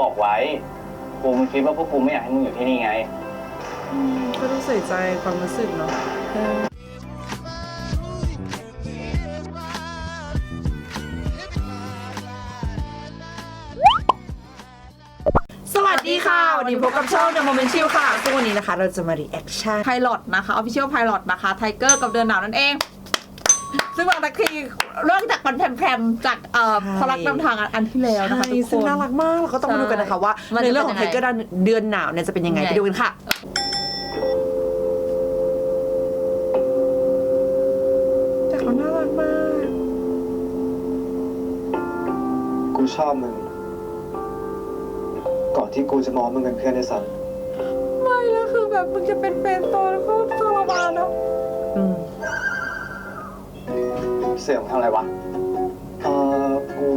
บอกไว้ กูมึงคิดว่าพวกกูไม่อยากให้มึงอยู่ที่นี่ไง อืมก็ต้องใส่ใจความรู้สึกเนาะเออสวัสดีค่ะ วันนี้พบกับช่อง The Moment Chill ค่ะ ซึ่งวันนี้นะคะ เราจะมา reaction ไพลอตนะคะออฟฟิเชียลไพลอตนะคะ ไทเกอร์กับเดือนหนาวนั่นเอง ซึ่งบางตะคีเรื่องจากมันแพรมๆจากเอ่อใช่พลักนำทางอันที่แล้วนะคะใช่ทุกคซึ่งน น่ารักมากเราก็ต้องมาดูกันนะคะว่ามันในจะเรื่องของเป็นไทยังไง เกอร์เดือนหนาวเนี่ยจะเป็นยังไงยังไงไปดูกันค่ะ แต่เขาน่ารักมาก กูชอบมึง ก่อนที่กูจะมองมึงเป็นเพื่อนในสันไม่แล้วคือแบบมึงจะเป็นแฟนตอนเขาทรมานเนาะ เสี่ยมทำอะไรวะ เออกู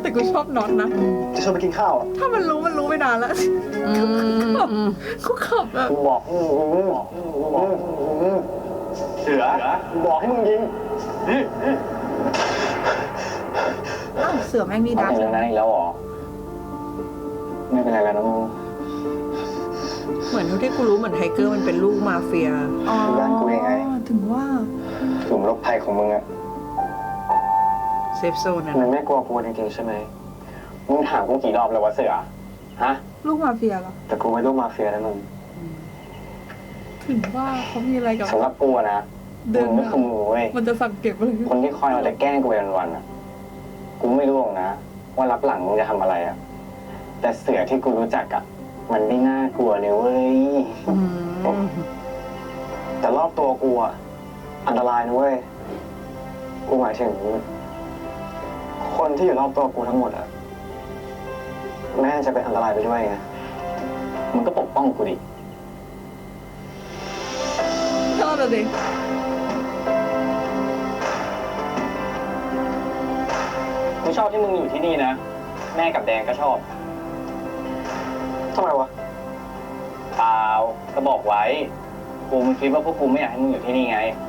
แต่กูชอบน็อตนะ จะชวนไปกินข้าวอะถ้ามันรู้มันรู้ไปนานแล้วอืมอืมกูขับแบบกูบอกอืมอืมบอกอืมบอกอืมเสือกูบอกให้มึงยิงอ้าวเสือแม่งนี่เอาดักถึงเรื่องนั้นอีกแล้วเหรอ ไม่เป็นไรแล้วนะมึงเหมือนที่กูรู้เหมือนไทเกอร์มันเป็นลูกมาเฟีย อ๋อคือบ้านกูเองไงถึงว่า กลุ่มโรคภัยของมึงอะเซฟโซนนะมึงไม่กลัวกูจริงๆใช่ไหมมึงถามกูกี่รอบแล้ววะเสือฮะ ลูกมาเฟียเหรอ แต่กูเป็นลูกมาเฟียนะมึงถึงว่าเขามีอะไรกับสำหรับกูอะนะเดิมึนงหก็นาคือหมูเว้ยมันจะสั่งเก็บอะไรคนที่คอยเอาแต่แกล้งกูวันๆอะกูไม่รู้หรอกนะว่ารับหลังมึงจะทำอะไรอะแต่เสือที่กูรู้จักอะมันไม่น่ากลัวเลยเว้ยอืมแต่รอบตัวกูอะ อันตรายนะเว้ย กูหมายถึง คนที่อยู่รอบตัวกูทั้งหมดอะแม่งจะเป็นอันตรายไปด้วยไงมึงก็ปกป้องกูดิชอบเลยดิกูชอบที่มึงอยู่ที่นี่นะ แม่กับแดงก็ชอบทำไมวะเปล่าก็บอกไว้ กูมึงคิดว่าพวกกูไม่อยากให้มึงอยู่ที่นี่ไงอืม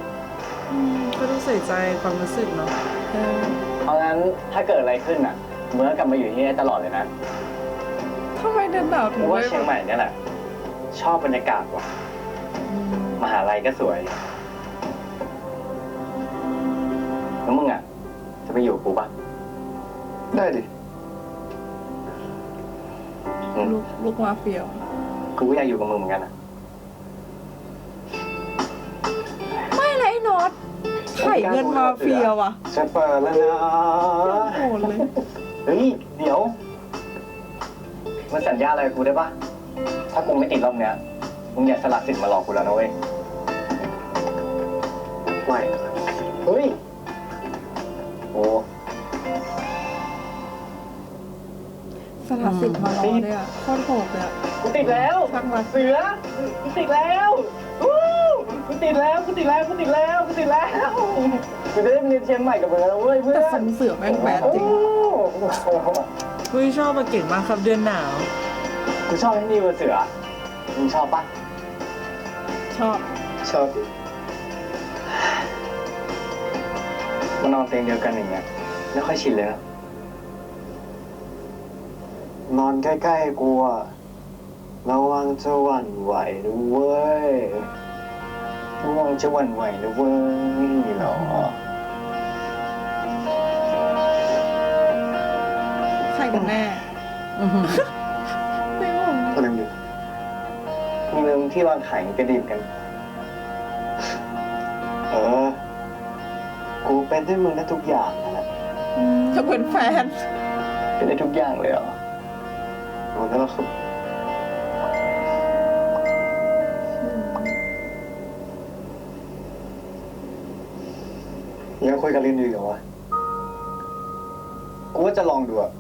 ก็ต้องใส่ใจความรู้สึกเนาะเออเพราะงั้นถ้าเกิดอะไรขึ้นอะมึงก็กลับมาอยู่ที่นี่ตลอดเลยนะทำไมเดินหนาวถึกูงว่าไม่เชียงใหม่เนี่ยแหละชอบบรรยากาศว่ะอืมมหาลัยก็สวยแล้วมึงอะ จะไปอยู่กับกูปะได้ดิอืมลูกลูกมาเฟียกูก็อยากอยู่กับมึงเหมือนกันนะ ข่เงินมาเฟียว่ะจะเปิดแล้วนะโหดเลย เฮ้ย เดี๋ยวมึงสัญญาอะไรกับกูได้ปะถ้ากูไม่ติดรอบเนี้ยมึงอย่าสละสิทธิ์มาหลอกกูแล้วนะเว้ยไม่เฮ้ย โอ้สลัดสิทธิ์มารอเลยอะโคตรโหดเลยอะกูติดแล้ว ช่างมัน เสือกูติดแล้ววู้กู ติดแล้วกูติดแล้วกูติดแล้วกูติดแล้วกูจะได้ไปเรียนเชียงใหม่กับมึงแล้วเว้ยเพื่อนแต่สันเสือแม่งแบดจริงเฮ้ยชอบมาเก่งมากครับเดือนหนาว กูชอบที่นี่ว่ะเสือมึงชอบปะชอบชอบดิมานอนเตียงเดียวกันอย่างเงี้ยไม่ค่อยชินเลยนะนอนใกล้ๆกูอะระวังจะหวั่นไหวนะเว้ย ระวังจะหวั่นไหวนะเว้ยเหรอใครกันแน่อือหือไม่งงก็ลืมอยู่มีมึงที่วางขายกระดิ่งกัน เออ กูเป็นได้มึงได้ทุกอย่างนั่นแหละจะเป็นแฟน เป็นได้ทุกอย่างเลยเหรอมันก็คือ ยังคุยกับลินอยู่เหรอวะ กูว่าจะลองดูอะ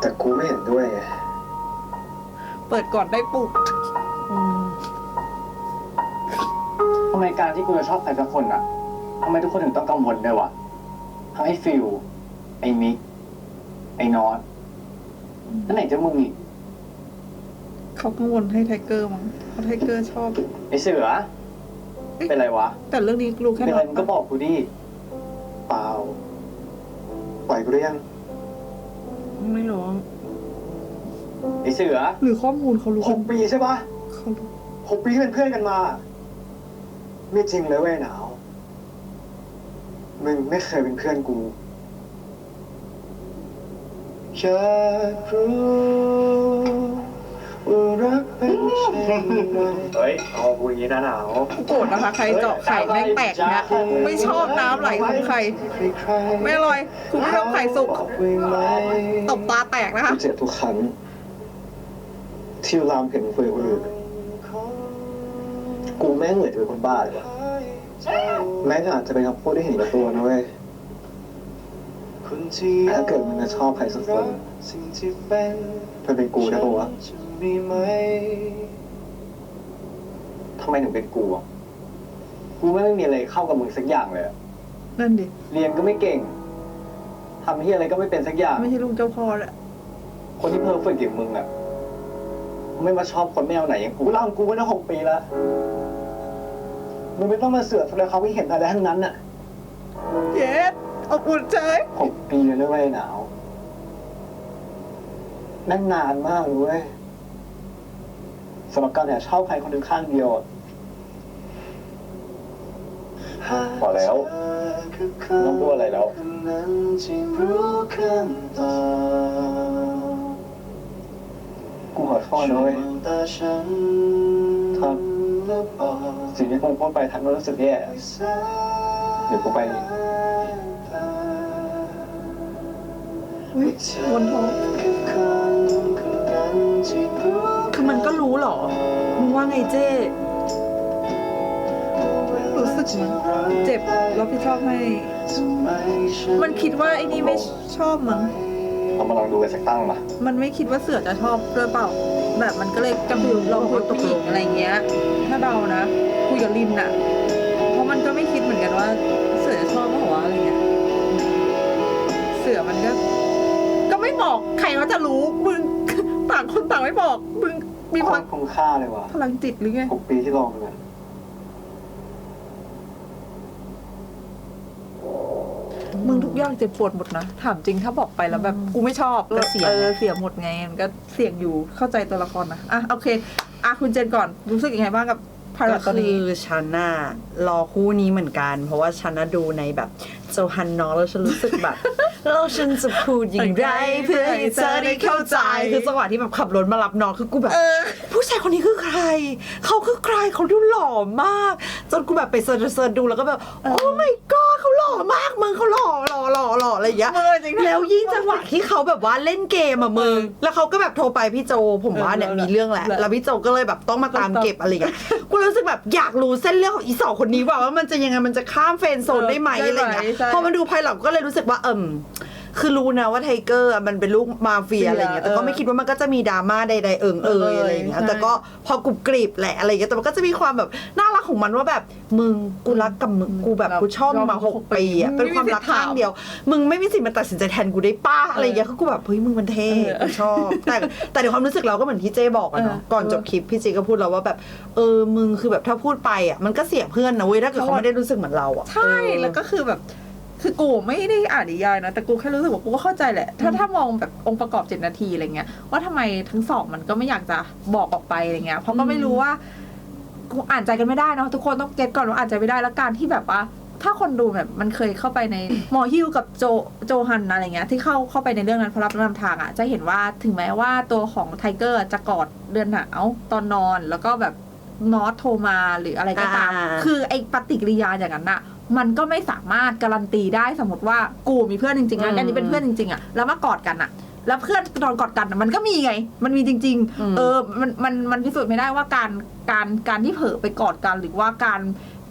แต่กูไม่เห็นด้วยไง เปิดก่อนได้ปลุกอืมทำไมการที่กูจะชอบใครสักคนอะทำไมทุกคนถึงต้องกังวลด้วยวะ ทั้งไอ้ฟิล ไอ้มิก ไอ้นอตแล้วไหนจะมึงอีกเขากังวลให้ไทเกอร์มั้งเพราะไทเกอร์ชอบ ไอ้เสือ เป็นไรวะ แต่เรื่องนี้รู้แค่เป็นน็ไรอตมึงก็บอกกูดิ เปล่า ปล่อยกูได้ยังกไม่รู้ไอเสือหรือข้อมูลเขารู้หกปีใช่ปะเขารู้หกปีที่เป็นเพื่อนกันมา ไม่จริงเลยเว้ยหนาว มึงไม่เคยเป็นเพื่อนกูอยากรู้ว่ารัก เฮ้ยเอากูอย่างนี้นะหนาวโกรธนะคะใครเจาะไข่แม่งแตกเนี่ยไม่ชอบน้ำไหลของไข่ไม่อร่อยกูไม่ชอบไข่สุกตบตาแตกนะคะเจ็บทุกครั้งที่รามเห็นคุยกับคนอื่นกูแม่งเหมือนจะเป็นคนบ้าเลยวะแม่งอาจจะเป็นคำพูดที่เห็นกับตัวนะเว้ยถ้าเกิดมึงจะชอบใครสักคนมันเป็นกูได้ปะวะ ทำไมถึงเป็นกูอะกูไม่มีอะไรเข้ากับมึงสักอย่างเลยอะนั่นดิ เรียนก็ไม่เก่งทำที่อะไรก็ไม่เป็นสักอย่าง ไม่ใช่ลูกเจ้าพ่อแหละคนที่เพอร์เฟกต์อย่างมึงอะไม่มาชอบคนแมวไหนอย่างกูกูเล่าของกูมาตั้งหกปีแล้วมึงไม่ต้องมาเสือกแสดงความคิดเห็นอะไรทั้งนั้นน่ะเย็ดอบอุ่นใจหกปีเลยนะเว้ยหนาวนั่นนานมากเลยเว้ย สำหรับการแอบชอบใครคนหนึ่งข้างเดียวอะพอแล้วไม่ต้องพูดอะไรแล้ว กูขอโทษนะเว้ยครับสิ่งที่กูพูดไปทำให้รู้สึกแย่เดี๋ยวกูไปอุ้ยวนท้อง คือมันก็รู้เหรอ มึงว่าไงเจ้ รู้สึกมั้งเจ็บรับผิดชอบให้ มันคิดว่าไอ้นี่ไม่ชอบมั้ง เรามาลองดูกันสักตั้งมามันไม่คิดว่าเสือจะชอบด้วยเปล่า แบบมันก็เลยกำลังลองคุยกับผู้หญิงอะไรเงี้ย ถ้าเดานะคุยกับลินอะเพราะมันก็ไม่คิดเหมือนกันว่า เสือจะชอบเปล่าวะอะไรเงี้ย เสือมันก็ ก็ไม่บอกใครว่าจะรู้มึง ต่างคนต่างไม่บอกมึง มีพลังคุ้มค่าเลยว่ะพลังจิตหรือไง หกปีที่ลองมันมึงทุกอย่างเจ็บปวดหมดนะ ถามจริงถ้าบอกไปแล้วแบบกูไม่ชอบก็เสียเออเสียหมดไงมันก็เสี่ยงอยู่เข้าใจตัวละครนะอะโอเคอะคุณเจนก่อนรู้สึกยังไงบ้างกับ พาราก็ตอนคืนี้อฉันน่ะรอคู่นี้เหมือนกัน เพราะว่าฉันน่ะดูในแบบโจฮันนอแล้วฉันรู้สึกแบบแล้วฉันจะพูดอย่างไรเพื่อให้เธอได้เข้าใจคือจังหวะที่แบบขับรถมารับน้องคือกูแบบผู้ชายคนนี้คือใคร เขาคือใครเขาดูหล่อมาก จนกูแบบไปเซิร์ชเซิร์ชดูแล้วก็แบบโอ้ my god เขาหล่อ มากมึงเขาหล่อหล่อหล่อหล่ออะไรอย่างเงี้ยมึงจริงนะแล้วยิ่งจังหวะที่เขาแบบว่าเล่นเกมอะมึง แล้วเขาก็แบบโทรไปพี่โจ ผมว่าเนี่ยเออมีเรื่องแหละ แล้วแล้วพี่โจก็เลยแบบต้องมาตามเก็บอะไรอย่างเงี้ย กูรู้สึกแบบอยากรู้เส้นเรื่องของอีสองคนนี้ว่าว่ามันจะยังไง มันจะข้ามเฟรนด์โซนได้ไหมเอออะไรอย่างเงี้ย ได้ไหมใช่ พอมาดูไพลอตก็เลยรู้สึกว่าเอิม คือรู้นะว่าไทเกอร์อะมันเป็นลูกมาเฟียอะไรอย่างเงี้ยแต่ก็ไม่คิดว่ามันก็จะมีดราม่าใดๆเอิงเอยอะไรอย่างเงี้ยใช่แต่ก็พอกรุบกริบแหละอะไรอย่างเงี้ยแต่มันก็จะมีความแบบน่ารักของมันว่าแบบมึงกูรักกับมึงกูแบบกูชอบมึงมาหกปีอะเป็นความรักข้างเดียว มึงไม่มีสิทธิ์มาตัดสินใจแทนกูได้ป้าอะไรอย่างเงี้ยคือกูแบบเฮ้ยมึงมันเท่เออกูชอบ แต่แต่ในความรู้สึกเราก็เหมือนที่เจ้บอกอะเนาะเออก่อนจบคลิปพี่เจก็พูดแล้วว่าแบบเออมึงคือแบบถ้าพูดไปอะมันก็เสียเพื่อนนะเว้ยถ้าเกิดเขาไม่ได้รู้สึกเหมือนเราอะใช่เออแล้วก็คือแบบ คือกูไม่ได้อ่านนิยายนะ แต่กูแค่รู้สึกว่ากูก็เข้าใจแหละ ถ้าถ้ามองแบบองค์ประกอบเจ็ดนาทีอะไรเงี้ย ว่าทำไมทั้งสองมันก็ไม่อยากจะบอกออกไปอะไรเงี้ย เพราะก็ไม่รู้ว่ากูอ่านใจกันไม่ได้เนาะทุกคนต้องเก็ตก่อนว่าอ่านใจไม่ได้แล้วการที่แบบว่าถ้าคนดูแบบมันเคยเข้าไปในหมอฮิวกับโจโจฮันอะไรเงี้ยที่เข้าเข้าไปในเรื่องนั้นเพราะรับนำทางอะจะเห็นว่าถึงแม้ว่าตัวของไทเกอร์จะกอดเดือนหนาวตอนนอนแล้วก็แบบนอตโทรมาหรืออะไรก็ตามอ่าคือไอปฏิกิริยาอย่างนั้นอะ มันก็ไม่สามารถการันตีได้สมมติว่ากูมีเพื่อนจริงๆนะอืมอันนี้เป็นเพื่อนจริงๆอะแล้วมากอดกันอะแล้วเพื่อนนอนกอดกันอะมันก็มีไง มันมีจริงอืมๆเออ มัน มัน มันพิสูจน์ไม่ได้ว่าการ การ การที่เผลอไปกอดกัน หรือว่าการ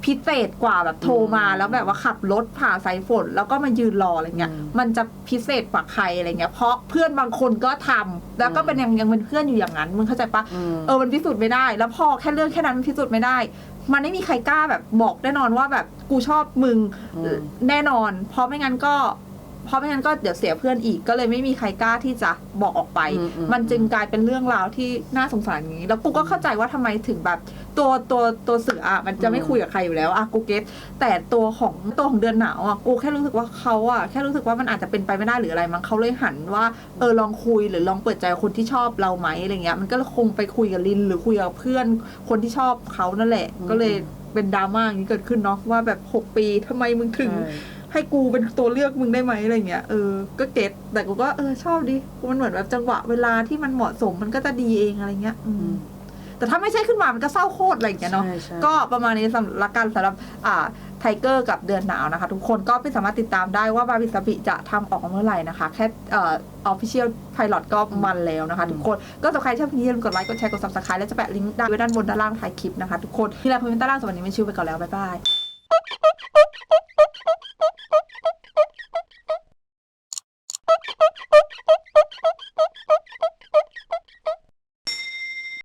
พิเศษกว่าแบบโทรมาแล้วแบบว่าขับรถผ่าสายฝน แล้วก็มายืนรออะไรเงี้ย มันจะพิเศษกว่าใครอะไรเงี้ย เพราะเพื่อนบางคนก็ทำแล้วก็เป็นยังยังเป็นเพื่อนอยู่อย่างนั้น มึงเข้าใจปะอืมเออ มันพิสูจน์ไม่ได้ แล้วพอแค่เรื่องแค่นั้นมันพิสูจน์ไม่ได้ มันไม่มีใครกล้าแบบบอกแน่นอนว่าแบบกูชอบมึงอืมแน่นอน เพราะไม่งั้นก็ เพราะไม่งั้นก็เดี๋ยวเสียเพื่อนอีกก็เลยไม่มีใครกล้าที่จะบอกออกไป อืมอืม มันจึงกลายเป็นเรื่องราวที่น่าสงสารอย่างนี้ แล้วกูก็เข้าใจว่าทำไมถึงแบบ ตัวตัวตัวเสืออะมันจะไม่คุยกับใครอยู่แล้วอะกูเก็ตแต่ตัวของตัวของเดือนหนาวอะกูแค่รู้สึกว่าเขาอะแค่รู้สึกว่ามันอาจจะเป็นไปไม่ได้หรืออะไรมั้งเขาเลยหันว่าเออลองคุยหรือลองเปิดใจกับคนที่ชอบเราไหมอะไรเงี้ยมันก็คงไปคุยกับลินหรือคุยกับเพื่อนคนที่ชอบเขานั่นแหละ ก็เลย เป็นดราม่าอย่างนี้เกิดขึ้นเนาะว่าแบบหกปีทำไมมึงถึงใช่ให้กูเป็นตัวเลือกมึงได้ไหมอะไรเงี้ยเออก็เก็ตแต่กูก็เออชอบดิมันเหมือนแบบจังหวะเวลาที่มันเหมาะสมมันก็จะดีเองอะไรเงี้ย อืมแต่ถ้าไม่ใช่ขึ้นมามันก็เศร้าโคตรอะไรอย่างเงี้ยเนาะใช่ใช่ก็ประมาณนี้สำหรับการสำหรับ อ่า ไทเกอร์กับเดือนหนาวนะคะ ทุกคนก็ไม่สามารถติดตามได้ว่าบาบิสบิจะทำออกเมื่อไหร่นะคะ แค่เอ่อออฟฟิเชียลไพลอตก็มันแล้วนะคะ ทุกคนก็สำหรับใครชอบคลิปนี้อย่าลืมกดไลค์กดแชร์กด subscribe และจะแปะลิงก์ด้านไว้ด้านบนด้านล่างท้ายคลิปนะคะทุกคนที่แรกคอมเมนต์ด้านล่างสำหรับวันนี้มินชิวไปก่อนแล้วบ๊ายบาย